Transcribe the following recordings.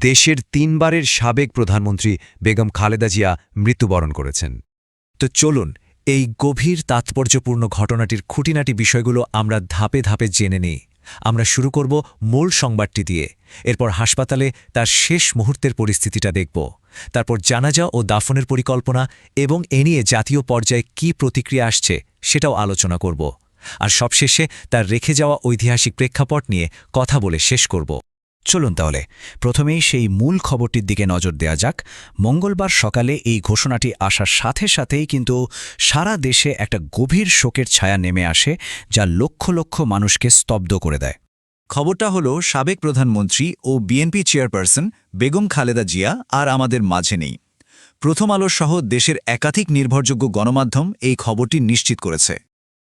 দেশের তিনবারের সাবেক প্রধানমন্ত্রী বেগম খালেদা জিয়া মৃত্যুবরণ করেছেন। তো চলুন, এই গভীর তাৎপর্যপূর্ণ ঘটনাটির খুঁটিনাটি বিষয়গুলো আমরা ধাপে ধাপে জেনে নিই। আমরা শুরু করব মূল সংবাদটি দিয়ে। এরপর হাসপাতালে তার শেষ মুহূর্তের পরিস্থিতিটা দেখব। তারপর জানাজা ও দাফনের পরিকল্পনা এবং এ নিয়ে জাতীয় পর্যায়ে কী প্রতিক্রিয়া আসছে সেটাও আলোচনা করব। আর সবশেষে তার রেখে যাওয়া ঐতিহাসিক প্রেক্ষাপট নিয়ে কথা বলে শেষ করব। চলুন তাহলে, প্রথমেই সেই মূল খবরটির দিকে নজর দেয়া যাক। মঙ্গলবার সকালে এই ঘোষণাটি আসার সাথে সাথেই কিন্তু সারা দেশে একটা গভীর শোকের ছায়া নেমে আসে, যা লক্ষ লক্ষ মানুষকে স্তব্ধ করে দেয়। খবরটা হলো, সাবেক প্রধানমন্ত্রী ও বিএনপি চেয়ারপারসন বেগম খালেদা জিয়া আর আমাদের মাঝে নেই। প্রথম আলো সহ দেশের একাধিক নির্ভরযোগ্য গণমাধ্যম এই খবরটি নিশ্চিত করেছে।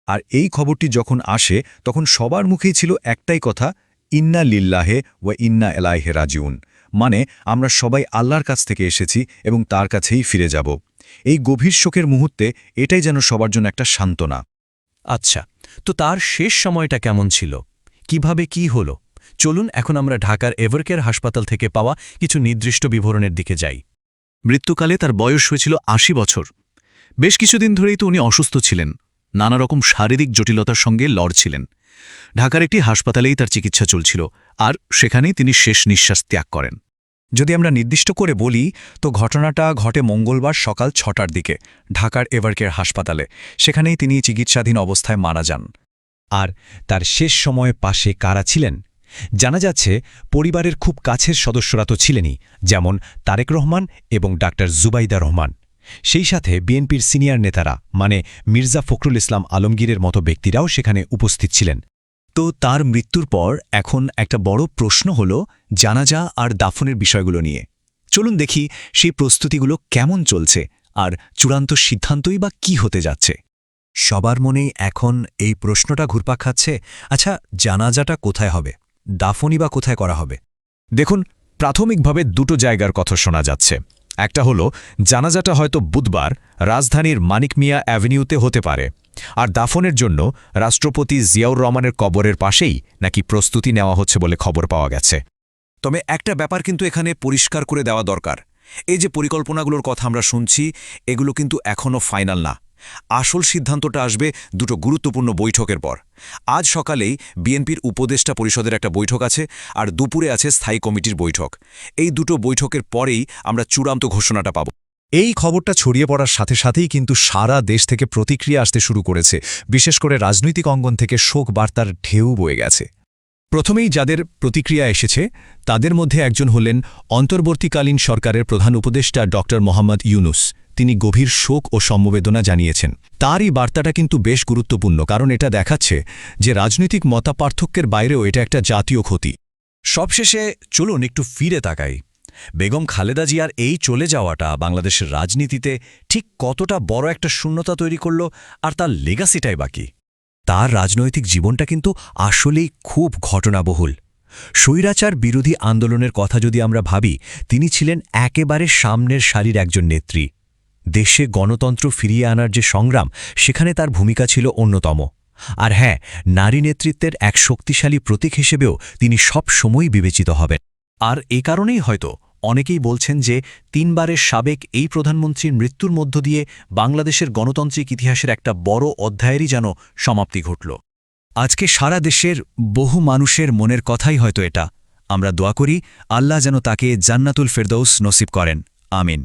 আর এই খবরটি যখন আসে, তখন সবার মুখেই ছিল একটাই কথা ইন্না লিল্লাহে ওয়া ইন্না এলাহে রাজিউন। মানে আমরা সবাই আল্লাহর কাছ থেকে এসেছি এবং তার কাছেই ফিরে যাব। এই গভীর শোকের মুহূর্তে এটাই যেন সবার জন্য একটা সান্ত্বনা। আচ্ছা তো তার শেষ সময়টা কেমন ছিল? কীভাবে কি হল? চলুন এখন আমরা ঢাকার এভারকেয়ার হাসপাতাল থেকে পাওয়া কিছু নির্দিষ্ট বিবরণের দিকে যাই। মৃত্যুকালে তার বয়স হয়েছিল আশি বছর। বেশ কিছুদিন ধরেই তো উনি অসুস্থ ছিলেন। নানা রকম শারীরিক জটিলতার সঙ্গে লড়ছিলেন ঢাকার একটি হাসপাতালেই তার চিকিৎসা চলছিল, আর সেখানেই তিনি শেষ নিঃশ্বাস ত্যাগ করেন। যদি আমরা নির্দিষ্ট করে বলি, তো ঘটনাটা ঘটে মঙ্গলবার সকাল ছটার দিকে ঢাকার এভারকেয়ার হাসপাতালে। সেখানেই তিনি চিকিৎসাধীন অবস্থায় মারা যান। আর তার শেষ সময়ে পাশে কারা ছিলেন? জানা যাচ্ছে, পরিবারের খুব কাছের সদস্যরা তো ছিলেনই, যেমন তারেক রহমান এবং ডাক্তার জুবাইদা রহমান। সেই সাথে বিএনপির সিনিয়র নেতারা মানে মির্জা ফখরুল ইসলাম আলমগীরের মতো ব্যক্তিরাও সেখানে উপস্থিত ছিলেন। তো তার মৃত্যুর পর এখন একটা বড় প্রশ্ন হল জানাজা আর দাফনের বিষয়গুলো নিয়ে। চলুন দেখি সেই প্রস্তুতিগুলো কেমন চলছে আর চূড়ান্ত সিদ্ধান্তই বা কি হতে যাচ্ছে। সবার মনেই এখন এই প্রশ্নটা ঘুরপাক খাচ্ছে আচ্ছা জানাজাটা কোথায় হবে? দাফনই বা কোথায় করা হবে? দেখুন, প্রাথমিকভাবে দুটো জায়গার কথা শোনা যাচ্ছে। একটা হলো, জানাজাটা হয়তো বুধবার রাজধানীর মানিক মিয়া অ্যাভিনিউতে হতে পারে। আর দাফনের জন্য রাষ্ট্রপতি জিয়াউর রহমানের কবরের পাশেই নাকি প্রস্তুতি নেওয়া হচ্ছে বলে খবর পাওয়া গেছে। তবে একটা ব্যাপার কিন্তু এখানে পরিষ্কার করে দেওয়া দরকার। এই যে পরিকল্পনাগুলোর কথা আমরা শুনছি, এগুলো কিন্তু এখনও ফাইনাল না। আসল সিদ্ধান্তটা আসবে দুটো গুরুত্বপূর্ণ বৈঠকের পর। আজ সকালেই বিএনপির উপদেষ্টা পরিষদের একটা বৈঠক আছে আর দুপুরে আছে স্থায়ী কমিটির বৈঠক। এই দুটো বৈঠকের পরেই আমরা চূড়ান্ত ঘোষণাটা পাব। এই খবরটা ছড়িয়ে পড়ার সাথে সাথেই কিন্তু সারা দেশ থেকে প্রতিক্রিয়া আসতে শুরু করেছে। বিশেষ করে রাজনৈতিক অঙ্গন থেকে শোক বার্তার ঢেউ বয়ে গেছে। প্রথমেই যাদের প্রতিক্রিয়া এসেছে, তাদের মধ্যে একজন হলেন অন্তর্বর্তীকালীন সরকারের প্রধান উপদেষ্টা ড মোহাম্মদ ইউনুস। তিনি গভীর শোক ও সমবেদনা জানিয়েছেন। তারই বার্তাটা কিন্তু বেশ গুরুত্বপূর্ণ, কারণ এটা দেখাচ্ছে যে রাজনৈতিক মতাপার্থক্যের বাইরেও এটা একটা জাতীয় ক্ষতি। সবশেষে চলুন একটু ফিরে তাকাই। বেগম খালেদা জিয়ার এই চলে যাওয়াটা বাংলাদেশের রাজনীতিতে ঠিক কতটা বড় একটা শূন্যতা তৈরি করল আর তার লেগাসিটাই বাকি। তার রাজনৈতিক জীবনটা কিন্তু আসলেই খুব ঘটনাবহুল। স্বৈরাচার বিরোধী আন্দোলনের কথা যদি আমরা ভাবি, তিনি ছিলেন একেবারে সামনের সারির একজন নেত্রী। দেশে গণতন্ত্র ফিরিয়ে আনার যে সংগ্রাম, সেখানে তার ভূমিকা ছিল অন্যতম। আর হ্যাঁ নারী নেতৃত্বের এক শক্তিশালী প্রতীক হিসেবেও তিনি সব সময়ই বিবেচিত হবেন। আর এ কারণেই হয়তো অনেকেই বলছেন যে তিনবারের সাবেক এই প্রধানমন্ত্রীর মৃত্যুর মধ্য দিয়ে বাংলাদেশের গণতান্ত্রিক ইতিহাসের একটা বড় অধ্যায়েরই যেন সমাপ্তি ঘটল। আজকে সারা দেশের বহু মানুষের মনের কথাই হয়তো এটা। আমরা দোয়া করি, আল্লাহ যেন তাকে জান্নাতুল ফেরদৌস নসিব করেন। আমিন।